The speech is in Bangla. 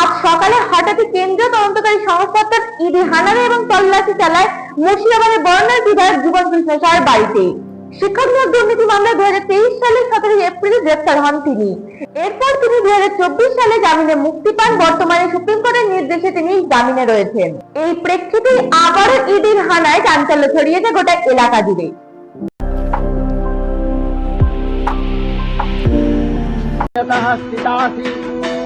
আজ সকালে হঠাৎই কেন্দ্রীয় তদন্তকারী সংস্থার ইডি হানারে এবং তল্লাশি চালায় মুর্শিদাবাদের বর্ণার বিধায়ক জীবন কৃষ্ণ বাড়িতে। শিক্ষক দুর্নীতি মামলায় হাজার তেইশ সতেরোই এপ্রিলে গ্রেপ্তার হন তিনি। এরপর তিনি সালে জামিনে মুক্তি পান। বর্তমানে সুপ্রিম কোর্টের নির্দেশে তিনি জামিনে রয়েছেন। এই প্রেক্ষিতে আবারও ইডির হানায় চাঞ্চল্য ছড়িয়েছে গোটা এলাকা জুড়ে। स्थितासि